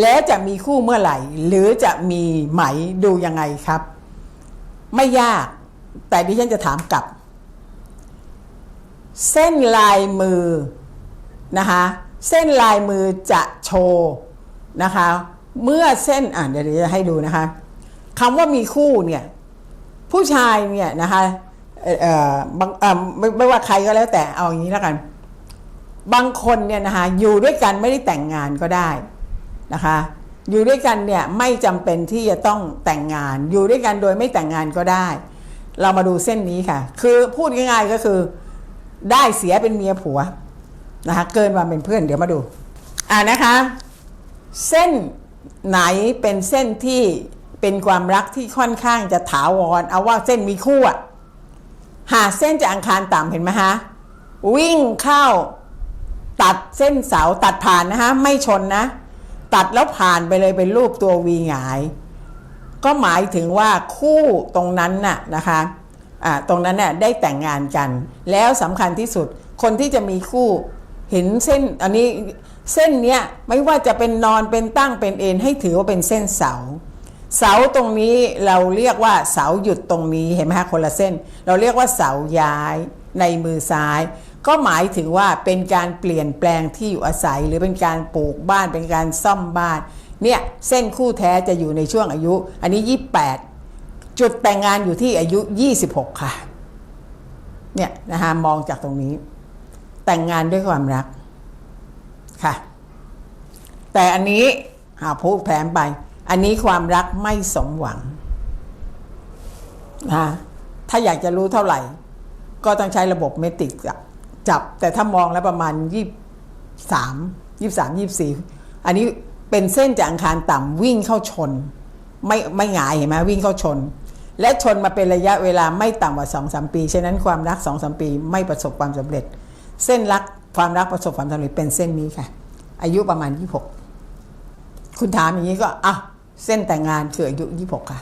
แล้วจะมีคู่เมื่อไหร่ หรือจะมีไหมดูยังไงครับ ไม่ยาก แต่ดิฉันจะถามกลับ เส้นลายมือนะคะเส้นลายมือจะโชว์นะคะ เมื่อเส้นอ่านเดี๋ยวจะให้ดูนะคะคำว่ามีคู่เนี่ยผู้ชายเนี่ยนะคะเอ่อเอ่อบางเอ่อไม่ไม่ว่าใครก็แล้วแต่เอาอย่างนี้แล้วกัน บางคนเนี่ยนะคะอยู่ด้วยกันไม่ได้แต่งงานก็ได้ นะคะ อยู่ด้วยกันเนี่ยไม่จำเป็นที่จะต้องแต่งงาน อยู่ด้วยกันโดยไม่แต่งงานก็ได้ เรามาดูเส้นนี้ค่ะ คือพูดง่ายๆก็คือ ได้เสียเป็นเมียผัวนะคะเกินมาเป็นเพื่อนเดี๋ยวมาดู อ่านะคะ เส้นไหนเป็นเส้นที่เป็นความรักที่ค่อนข้างจะถาวร เอาว่าเส้นมีคู่อะหาเส้นจะอังคารต่ำเห็นไหมฮะวิ่งเข้าตัดเส้นเสาตัดผ่านนะฮะไม่ชนนะ ตัดแล้วผ่านไปเลยเป็นรูปตัววีหงาย ก็หมายถึงว่าคู่ตรงนั้นน่ะนะคะตรงนั้นน่ะได้แต่งงานกัน แล้วสำคัญที่สุดคนที่จะมีคู่เห็นเส้นอันนี้เส้นเนี้ยไม่ว่าจะเป็นนอนเป็นตั้งเป็นเอ็นให้ถือว่าเป็นเส้นเสา เสาตรงนี้เราเรียกว่าเสาหยุดตรงนี้เห็นไหมคะคนละเส้น เราเรียกว่าเสาย้ายในมือซ้าย ก็หมายถึงว่าเป็นการเปลี่ยนแปลงที่อยู่อาศัย หรือเป็นการปลูกบ้านเป็นการซ่อมบ้านเนี่ยเส้นคู่แท้จะอยู่ในช่วงอายุ อันนี้ 28 จุดแต่งงานอยู่ที่อายุ 26 ค่ะเนี่ยนะคะมองจากตรงนี้ แต่งงานด้วยความรักค่ะ แต่อันนี้หาพูดแผนไป อันนี้ความรักไม่สมหวังนะถ้าอยากจะรู้เท่าไหร่ ก็ต้องใช้ระบบเมติก จับแต่ถ้ามองแล้วประมาณยี่สามยี่สามยี่สี่อันนี้เป็นเส้นจากอังคารต่ำวิ่งเข้าชน ไม่ไม่หงายเห็นไหมวิ่งเข้าชน และชนมาเป็นระยะเวลาไม่ต่ำกว่าสองสามปี ฉะนั้นความรักสองสามปีไม่ประสบความสำเร็จ เส้นรักความรักประสบความสำเร็จเป็นเส้นนี้ค่ะ อายุประมาณยี่หกคุณถามอย่างนี้ก็อะเส้นแต่งงานคืออายุยี่หกค่ะ